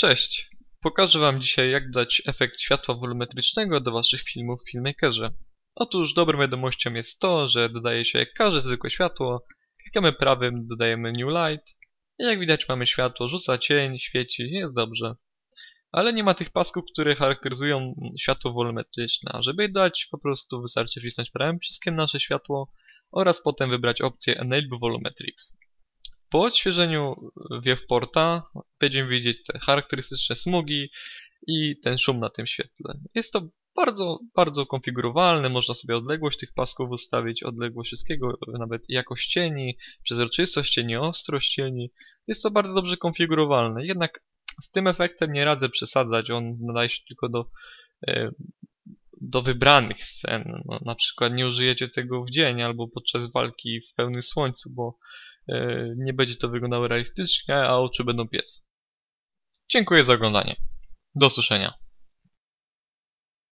Cześć! Pokażę Wam dzisiaj jak dać efekt światła wolumetrycznego do Waszych filmów w Filmmakerze. Otóż dobrą wiadomością jest to, że dodaje się każde zwykłe światło, klikamy prawym, dodajemy New Light i jak widać mamy światło, rzuca cień, świeci, jest dobrze. Ale nie ma tych pasków, które charakteryzują światło wolumetryczne, a żeby je dać po prostu wystarczy wcisnąć prawym przyciskiem nasze światło oraz potem wybrać opcję Enable Volumetrics. Po odświeżeniu viewporta będziemy widzieć te charakterystyczne smugi i ten szum na tym świetle. Jest to bardzo, bardzo konfigurowalne, można sobie odległość tych pasków ustawić, odległość wszystkiego, nawet jakość cieni, przezroczystość cieni, ostrość cieni. Jest to bardzo dobrze konfigurowalne, jednak z tym efektem nie radzę przesadzać, on nadaje się tylko do, e, do wybranych scen. No, na przykład nie użyjecie tego w dzień albo podczas walki w pełnym słońcu, bo E, nie będzie to wyglądało realistycznie, a oczy będą piec. Dziękuję za oglądanie. Do usłyszenia.